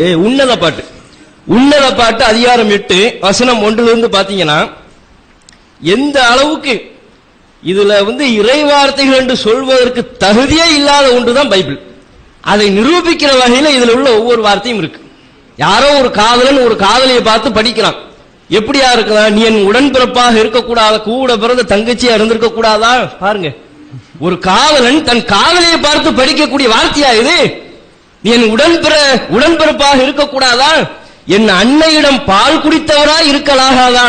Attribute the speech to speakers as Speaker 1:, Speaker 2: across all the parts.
Speaker 1: ஏ உன்னத பாட்டு. உன்னத பாட்டு அதிகாரம் எட்டு வசனம் ஒன்றுல இருந்து பாத்தீங்கன்னா எந்த அளவுக்கு இதுல வந்து இறைவார்த்தைகள் என்று சொல்வதற்கு தகுதியே இல்லாத ஒன்றுதான் பைபிள். அதை நிரூபிக்கிற வகையில இதுல உள்ள ஒவ்வொரு வார்த்தையும் இருக்கு. யாரோ ஒரு காதலன் ஒரு காதலியை பார்த்து படிக்கிறான். எப்படியா இருக்கலாம்? நீ என் உடன்பிறப்பாக இருக்கக்கூடாத? கூட பிறந்த தங்கச்சியா இருந்திருக்க கூடாதா? பாருங்க. ஒரு காதலன் தன் காதலியை பார்த்து படிக்கக்கூடிய வார்த்தையா இது? என் உடன்பிற உடன்பிறப்பாக இருக்கக்கூடாதா? என் அன்னையிடம் பால் குடித்தவரா இருக்கலாகாதா?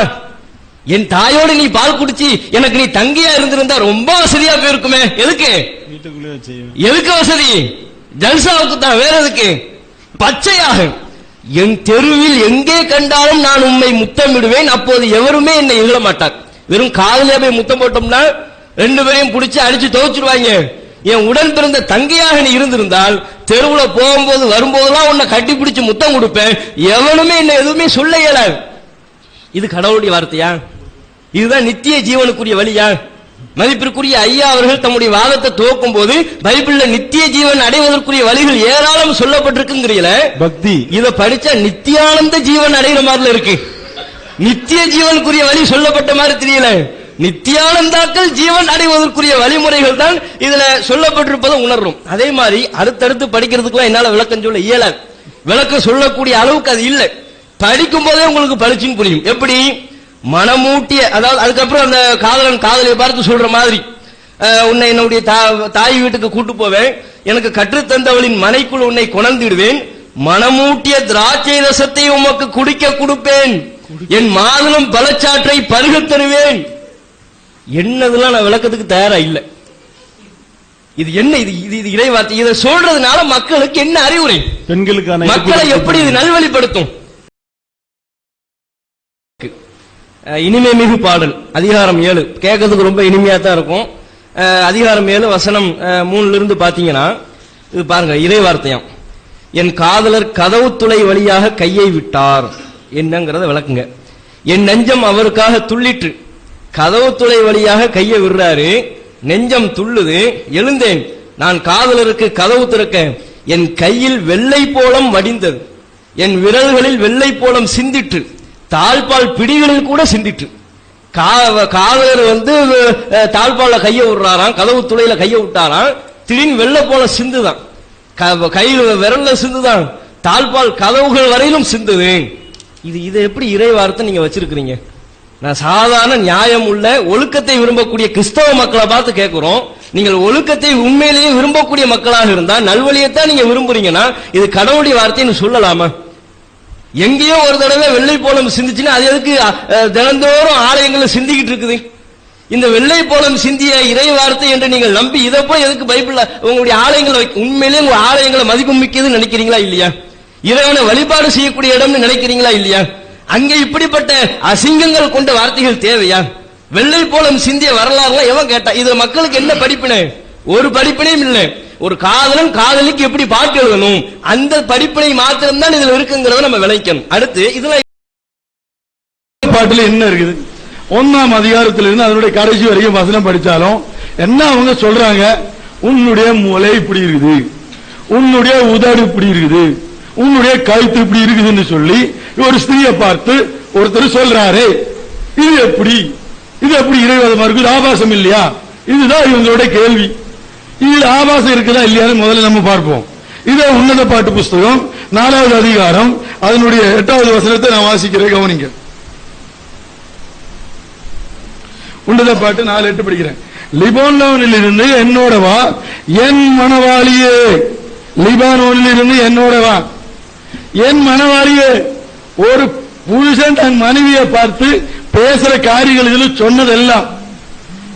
Speaker 1: என் தாயோடு நீ பால் குடிச்சு எனக்கு நீ தங்கியா இருந்திருந்தா ரொம்ப வசதியா போயிருக்குமே. எதுக்கு? எதுக்கு வசதி? ஜல்சாவுக்கு தான் வேற எதுக்கு? பச்சையாக. என் தெருவில் எங்கே கண்டாலும் நான் உம்மை முத்தமிடுவேன் அப்போது எவருமே என்னை இகழ மாட்டார். வெறும் காதலியா போய் முத்தம் போட்டோம்னா ரெண்டு பேரையும் பிடிச்சு அடிச்சு துவைச்சிருவாங்க என் உடன் பிறந்த தங்கையாக நீ இருந்திருந்தால் தெருவுல போகும்போது வரும்போதெல்லாம் உன்னை கட்டி பிடிச்சு முத்தம் கொடுப்பேன். எவனுமே என்ன எதுவுமே சொல்ல இயலாது. இது கடவுளுடைய வார்த்தையா? இதுதான் நித்திய ஜீவனுக்குரிய வழியா? மதிப்பிற்குரிய ஐயா அவர்கள் தம்முடைய வாதத்தை துவக்கும் போது பைபிள்ல நித்திய ஜீவன் அடைவதற்குரிய வழிகள் ஏராளம் சொல்லப்பட்டிருக்குங்கிறீல
Speaker 2: பக்தி.
Speaker 1: இத படிச்சா நித்தியானந்த ஜீவன் அடைகிற மாதிரில இருக்கு. நித்திய ஜீவனுக்குரிய வழி சொல்லப்பட்ட மாதிரி தெரியல. நித்தியானந்தாக்கள் ஜீவன் அடைவதற்குரிய வழிமுறைகள் தான் இதுல சொல்லப்பட்டிருப்பதை உணர்றோம். அதே மாதிரி அடுத்தடுத்து படிக்கிறதுக்குலாம் என்னால விளக்கம் சொல்ல இயலாது விளக்கம் சொல்லக்கூடிய அளவுக்கு அது இல்லை. படிக்கும் போதே உங்களுக்கு பளிச்சுன்னு புரியும். எப்படி? மனமூட்டிய அதாவது அதுக்கப்புறம் அந்த காதலன் காதலியை பார்த்து சொல்ற மாதிரி. உன்னை என்னுடைய தாய் வீட்டுக்கு கூட்டு போவேன். எனக்கு கற்றுத்தந்தவளின் மனைக்குள் உன்னை கொணர்ந்திடுவேன். மனமூட்டிய திராட்சை ரசத்தை உமக்கு குடிக்க கொடுப்பேன். என் மாதுளம் பலச்சாற்றை பருகத் தருவேன் என்னதெல்லாம் நான் விளக்கத்துக்கு தயாரா இல்ல. இது என்ன இது இது இது இறைவார்த்தை? இதை சொல்றதுனால மக்களுக்கு என்ன அறிவுரை?
Speaker 2: பெண்களுக்கான
Speaker 1: மக்களை எப்படி இது நல்வழிப்படுத்தும்? இனிமை மிகு பாடல் அதிகாரம் ஏழு. கேட்கறதுக்கு ரொம்ப இனிமையா தான் இருக்கும். அதிகாரம் ஏழு வசனம் மூணுல இருந்து பாத்தீங்கன்னா இது பாருங்க இறை வார்த்தையாம் என் காதலர் கதவு துளை வழியாக கையை விட்டார். என்னங்கிறத விளக்குங்க. என் நெஞ்சம் அவருக்காக துள்ளிற்று. கதவு துளை வழியாக கையை விடுறாரு. நெஞ்சம் துள்ளுது. எழுந்தேன். நான் காதலருக்கு கதவு திறக்க என் கையில் வெள்ளை போலம் வடிந்தது. என் விரல்களில் வெள்ளை போலம் சிந்திற்று. தாழ்பால் பிடிகளில் கூட சிந்திற்று. கா- காதலர் வந்து தாழ்பால கையை விடுறாராம். கதவு துளையில கையை விட்டாராம். திடீர்னு வெள்ளை போல சிந்துதான். க- கையில் விரல்ல சிந்துதான். தாழ்பால் கதவுகள் வரையிலும் சிந்துது. இது இதை எப்படி இறை வார்த்தை நீங்க வச்சிருக்கிறீங்க? நான் சாதாரண நியாயம் உள்ள ஒழுக்கத்தை விரும்பக்கூடிய கிறிஸ்தவ மக்களை பார்த்து கேட்கிறோம் நீங்கள் ஒழுக்கத்தை உண்மையிலேயே விரும்பக்கூடிய மக்களாக இருந்தா நல்வழியத்தான் நீங்க விரும்புறீங்கன்னா இது கடவுளுடைய வார்த்தைன்னு சொல்லலாமா? எங்கேயோ ஒரு தடவை வெள்ளை போலம் சிந்திச்சுன்னா அது எதுக்கு தினந்தோறும் ஆலயங்கள்ல சிந்திக்கிட்டு இருக்குது? இந்த வெள்ளை போலம் சிந்திய இறை வார்த்தை என்று நீங்கள் நம்பி இதை போய் எதுக்கு பைபிள்ல உங்களுடைய ஆலயங்களை உண்மையிலேயே உங்க ஆலயங்களை மதிப்பு மிக்கதுன்னு நினைக்கிறீங்களா இல்லையா? இறைவனை வழிபாடு செய்யக்கூடிய இடம்னு நினைக்கிறீங்களா இல்லையா? அங்கே இப்படிப்பட்ட அசிங்கங்கள் கொண்ட வார்த்தைகள் தேவையா? வெள்ளை போலம் சிந்திய வரலாறுலாம் எவன் கேட்டா இதுல மக்களுக்கு என்ன படிப்பினை? ஒரு படிப்பினையும் இல்லை. ஒரு காதலன் காதலிக்கு எப்படி பாட்டு எழுதணும்? அந்த படிப்பினை மாத்திரம்தான் இதுல இருக்குங்கிறத நம்ம விளைக்கணும். அடுத்து இதுல
Speaker 2: பாட்டுல என்ன இருக்குது? ஒன்னாம் அதிகாரத்துல இருந்து அதனுடைய கடைசி வரைக்கும் வசனம் படிச்சாலும் என்ன அவங்க சொல்றாங்க? உன்னுடைய முலை இப்படி இருக்குது. உன்னுடைய உதடு இப்படி இருக்குது. உன்னுடைய கழுத்து இப்படி இருக்குதுன்னு சொல்லி ஒரு ஸ்திரியை பார்த்து ஒருத்தர் சொல்றாரு இது எப்படி? இது எப்படி இறைவாதமா இருக்கு? ஆபாசம் இல்லையா? இதுதான் இவங்களுடைய கேள்வி. இதுல ஆபாசம் இருக்குதா இல்லையான்னு முதல்ல நம்ம பார்ப்போம். இது உன்னத பாட்டு புஸ்தகம் நாலாவது அதிகாரம் அதனுடைய எட்டாவது வசனத்தை நான் வாசிக்கிறேன் கவனிங்க. உன்னத பாட்டு நாலு எட்டு படிக்கிறேன். லிபோனோனில் இருந்து என்னோட வா என் மனவாளியே லிபானோனில் இருந்து என்னோட வா என் மனவாளியே ஒரு புருஷன் தன் மனைவியை பார்த்து பேசுற காரியங்கள் சொன்னதெல்லாம்.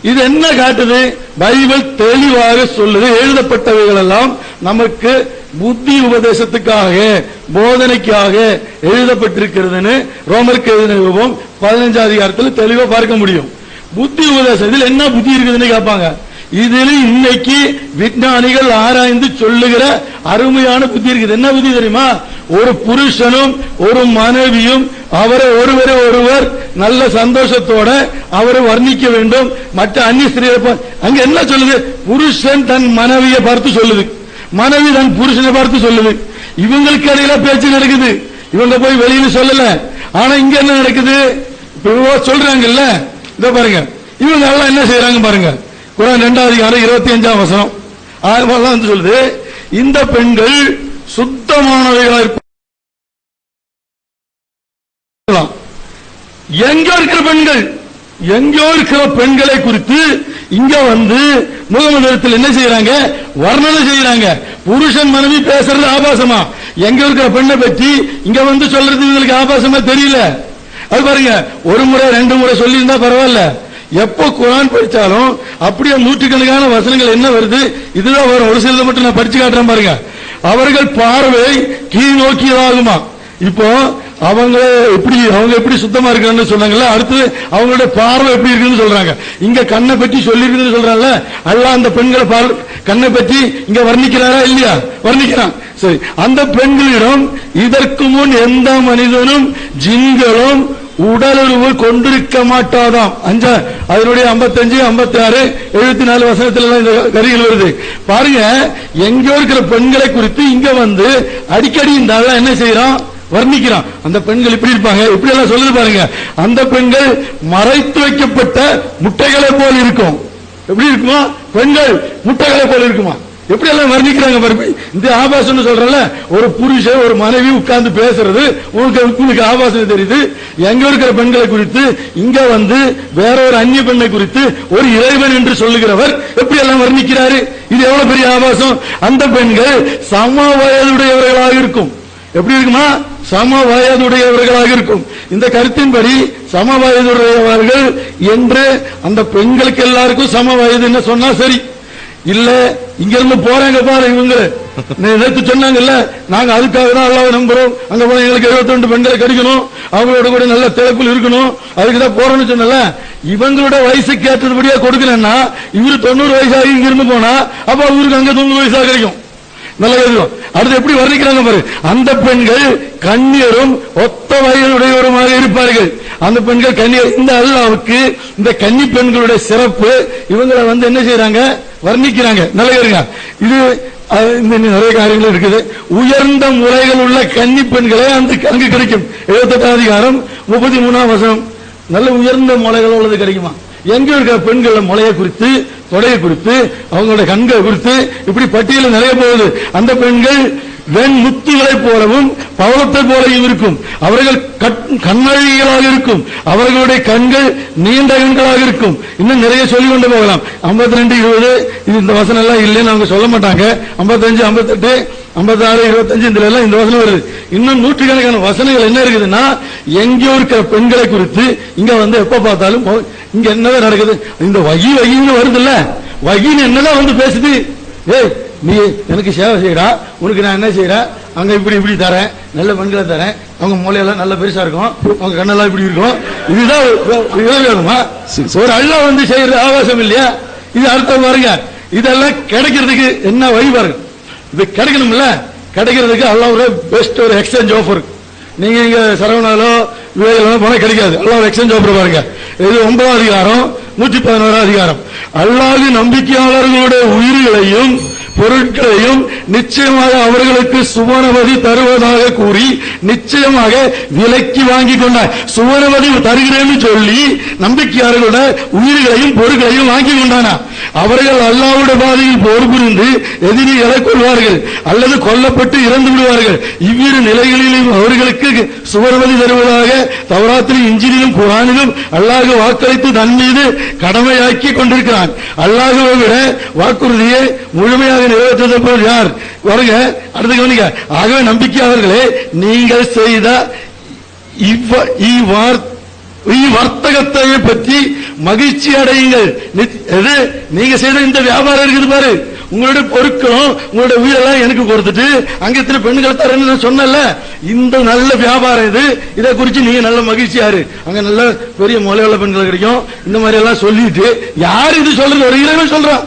Speaker 2: இது என்ன காட்டுது? பைபிள் தெளிவாக சொல்லுது. எழுதப்பட்டவைகள் எல்லாம் நமக்கு புத்தி உபதேசத்துக்காக போதனைக்காக எழுதப்பட்டிருக்கிறதுன்னு ரோமருக்கு எழுதின விபம் பதினஞ்சாம் அதிகாரத்தில் தெளிவா பார்க்க முடியும். புத்தி உபதேசத்தில் என்ன புத்தி இருக்குதுன்னு கேட்பாங்க. இதில் இன்னைக்கு விஞ்ஞானிகள் ஆராய்ந்து சொல்லுகிற அருமையான புத்தி இருக்குது. என்ன புத்தி தெரியுமா? ஒரு புருஷனும் ஒரு மனைவியும் அவரை ஒருவரை ஒருவர் நல்ல சந்தோஷத்தோட அவரை வர்ணிக்க வேண்டும். மற்ற அந்நிய ஸ்திரீ அங்க என்ன சொல்லுது? புருஷன் தன் மனைவியை பார்த்து சொல்லுது. மனைவி தன் புருஷனை பார்த்து சொல்லுது. இவங்களுக்கு இடையில பேச்சு நடக்குது. இவங்க போய் வெளியில சொல்லல. ஆனா இங்க என்ன நடக்குது? சொல்றாங்கல்ல? இத பாருங்க. இவங்க எல்லாம் என்ன செய்யறாங்க பாருங்க? குரான் ரெண்டாவது அதிகாரம் இருபத்தி அஞ்சாம் வசனம். அதெல்லாம் வந்து சொல்லுது இந்த பெண்கள் சுத்தமானவைகளா இருக்கலாம் எங்க இருக்கிற பெண்கள்? எங்கோ இருக்கிற பெண்களை குறித்து இங்க வந்து முகமதத்தில் என்ன செய்யறாங்க வர்ணனை செய்யறாங்க புருஷன் மனைவி பேசுறது ஆபாசமா? எங்க இருக்கிற பெண்ணை பற்றி இங்க வந்து சொல்றது இவங்களுக்கு ஆபாசமா தெரியல. அது பாருங்க ஒரு முறை ரெண்டு முறை சொல்லி இருந்தா பரவாயில்ல. எப்போ குரான் படிச்சாலும் அப்படியே நூற்றுக்கணக்கான வசனங்கள் என்ன வருது? இதுதான் வரும். ஒரு சிலதை மட்டும் நான் படிச்சு காட்டுறேன் பாருங்க. அவர்கள் பார்வை கீழ் நோக்கியதாகுமா? இப்போ அவங்க எப்படி அவங்க எப்படி சுத்தமா இருக்காங்கன்னு சொன்னாங்கல்ல அடுத்து அவங்களோட பார்வை எப்படி இருக்குன்னு சொல்றாங்க. இங்க கண்ணை பற்றி சொல்லிருக்குன்னு சொல்றாங்கல்ல அல்ல அந்த பெண்களை பார் கண்ணை பற்றி இங்க வர்ணிக்கிறாரா இல்லையா? வர்ணிக்கிறான். சரி அந்த பெண்களிடம் இதற்கு முன் எந்த மனிதனும் ஜிங்களும் உடலுறவு கொண்டிருக்க மாட்டாதாம். அஞ்சா அதனுடைய 55 56 ஆறு எழுபத்தி நாலு வசனத்துல இந்த கரிகள் வருது. பாருங்க எங்கோ இருக்கிற பெண்களை குறித்து இங்க வந்து அடிக்கடி இந்த என்ன செய்யறான் வர்ணிக்கிறான். அந்த பெண்கள் இப்படி இருப்பாங்க? இப்படி எல்லாம் சொல்லுது பாருங்க. அந்த பெண்கள் மறைத்து வைக்கப்பட்ட முட்டைகளை போல் இருக்கும். எப்படி இருக்குமா? பெண்கள் முட்டைகளை போல இருக்குமா? எப்படி எல்லாம் வர்ணிக்கிறாங்க பாருங்க இந்த ஆபாசம்னு சொல்றல ஒரு புருஷன் ஒரு மனைவி உட்கார்ந்து பேசுறது உங்களுக்கு உங்களுக்கு ஆபாசம் தெரியுது. எங்க இருக்கிற பெண்களை குறித்து இங்க வந்து வேற ஒரு அந்நிய பெண்ணை குறித்து ஒரு இறைவன் என்று சொல்லுகிறவர் எப்படி எல்லாம் வர்ணிக்கிறாரு? இது எவ்வளவு பெரிய ஆபாசம்? அந்த பெண்கள் சம வயதுடையவர்களாக இருக்கும். எப்படி இருக்குமா? சம வயதுடையவர்களாக இருக்கும். இந்த கருத்தின்படி சம வயதுடையவர்கள் என்று அந்த பெண்களுக்கு எல்லாருக்கும் சம வயதுன்னு சொன்னா சரி. இல்ல இங்க இருந்து போறாங்க பாரு இவங்க. நேற்று சொன்னாங்கல்ல நாங்க அதுக்காக தான் அல்லாவை நம்புறோம். அங்க போன எங்களுக்கு 72 பெண்களை கிடைக்கணும். அவங்களோட கூட நல்ல திறப்பில் இருக்கணும். அதுக்கு தான் போறோம்னு சொன்னல இவங்களோட வயசுக்கு ஏற்றபடியா கொடுக்கலன்னா இவரு தொண்ணூறு வயசாகி இங்க இருந்து போனா அப்ப அவருக்கு அங்க தொண்ணூறு வயசா கிடைக்கும். நல்ல கேள்வி. அடுத்து எப்படி வர்ணிக்கிறாங்க பாரு. அந்த பெண்கள் கண்ணியரும் ஒத்த வயதுடையவருமாக இருப்பார்கள். அந்த பெண்கள் கண்ணியர் இந்த அல்லாவுக்கு இந்த கன்னி பெண்களுடைய சிறப்பு இவங்களை வந்து என்ன செய்யறாங்க வர்ணிக்கிறாங்க. நல்ல கேளுங்க. இது நிறைய காரியங்கள் இருக்குது. உயர்ந்த முறைகள் உள்ள கன்னி பெண்களே அந்த அங்கு கிடைக்கும். எழுபத்தெட்டாம் அதிகாரம் முப்பத்தி மூணாம் வசனம். நல்ல உயர்ந்த முளைகள் உள்ளது கிடைக்குமா? எங்க இருக்கிற பெண்கள் முளைய குறித்து தொடையை குறித்து அவங்களோட கண்களை குறித்து இப்படி பட்டியலில் நிறைய போகுது. அந்த பெண்கள் வெண் முத்துகளைப் போலவும் பவளத்தை போலவும் இருக்கும். அவர்கள் கட்- கண்ணழகிகளாக இருக்கும். அவர்களுடைய கண்கள் நீண்ட கண்களாக இருக்கும். இன்னும் நிறைய சொல்லிக் கொண்டு போகலாம். 52 ரெண்டு இருபது இது இந்த வசனம் எல்லாம் இல்லைன்னு அவங்க சொல்ல மாட்டாங்க. 55 58 56 இருபத்தஞ்சு இதுல எல்லாம் இந்த வசனம் வருது. இன்னும் நூற்றுக்கணக்கான வசனங்கள் என்ன இருக்குதுன்னா எங்கேயோ இருக்கிற பெண்களை குறித்து இங்க வந்து எப்ப பார்த்தாலும் இங்க என்னதான் நடக்குது? இந்த வகி வகின்னு வருது இல்ல வகின்னு என்னதான் வந்து பேசுது? ஏய் நீ எனக்கு சேவை செய்யறா உனக்கு நான் என்ன செய்யறேன் அங்க இப்படி இப்படி தரேன் நல்ல பெண்களை தரேன் அவங்க மூலையெல்லாம் நல்ல பெருசா இருக்கும் அவங்க கண்ணெல்லாம் இப்படி இருக்கும். இதுதான் இதுதான் வேணுமா ஒரு அள்ளா வந்து செய்யறது ஆபாசம் இல்லையா? இது அர்த்தம் பாருங்க. இதெல்லாம் கிடைக்கிறதுக்கு என்ன வழி பாருங்க. இது கிடைக்கணும்ல? கிடைக்கிறதுக்கு அல்ல ஒரு பெஸ்ட் ஒரு எக்ஸ்சேஞ்ச் ஆஃபர் நீங்க இங்க சரவணாலோ விவேகாலோ போனா கிடைக்காது. அல்ல ஒரு எக்ஸ்சேஞ்ச் ஆஃபர் பாருங்க. இது ஒன்பதாம் அதிகாரம் நூற்றி பதினோராம் அதிகாரம். அல்லாது நம்பிக்கையாளர்களுடைய உயிர்களையும் பொருட்களையும் நிச்சயமாக அவர்களுக்கு சுவனவதி தருவதாக கூறி நிச்சயமாக விலைக்கு வாங்கி கொண்டார் சுவனவதி தருகிறேன்னு சொல்லி நம்பிக்கையாளர்களோட உயிர்களையும் பொருட்களையும் வாங்கி கொண்டானா? அவர்கள் அல்லாவுடைய பாதையில் போர் புரிந்து எதிரிகளை கொள்வார்கள் அல்லது கொல்லப்பட்டு இறந்து விடுவார்கள். இவ்விரு நிலைகளிலும் அவர்களுக்கு சுவர்வதி தருவதாக தவராத்திரி இஞ்சினிலும் குரானிலும் அல்லாஹ் வாக்களித்து தன் மீது கடமையாக்கி கொண்டிருக்கிறான். அல்லாஹுவை விட வாக்குறுதியை முழுமையாக நிறைவேற்றுவது போல் யார்? வருங்க அடுத்து கவனிக்க ஆகவே நம்பிக்கையாளர்களே நீங்கள் செய்த வர்த்தகத்தை பற்றி மகிழ்ச்சி அடையுங்கள். நீங்க செய்த இந்த வியாபாரம் இருக்குது பாரு. உங்களுடைய பொருட்களும் உங்களுடைய உயிரெல்லாம் எனக்கு கொடுத்துட்டு அங்க இத்தனை பெண்களை தரேன்னு சொன்னல இந்த நல்ல வியாபாரம் இது. இதை குறிச்சு நீங்க நல்ல மகிழ்ச்சியாரு அங்க நல்ல பெரிய மொழியுள்ள பெண்கள் கிடைக்கும். இந்த மாதிரி எல்லாம் சொல்லிட்டு யார் இது சொல்றது? ஒரு இறைவன் சொல்றான்.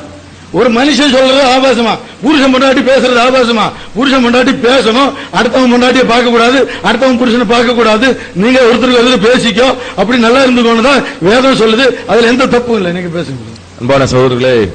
Speaker 2: ஒரு மனுஷன் சொல்றது ஆபாசமா. புருஷன் பொண்டாட்டி பேசுறது ஆபாசமா. புருஷன் பொண்டாட்டி பேசணும். அடுத்தவன் பொண்டாட்டியை பார்க்க கூடாது அடுத்தவன் புருஷனை பார்க்க கூடாது நீங்க ஒருத்தருக்கு ஒருத்தர் பேசிக்கோ. அப்படி நல்லா இருந்துக்கோன்னு தான் வேதம் சொல்லுது. அதுல எந்த தப்பும் இல்லை. நீங்க பேசுங்க.
Speaker 3: அன்பான சகோதரர்களே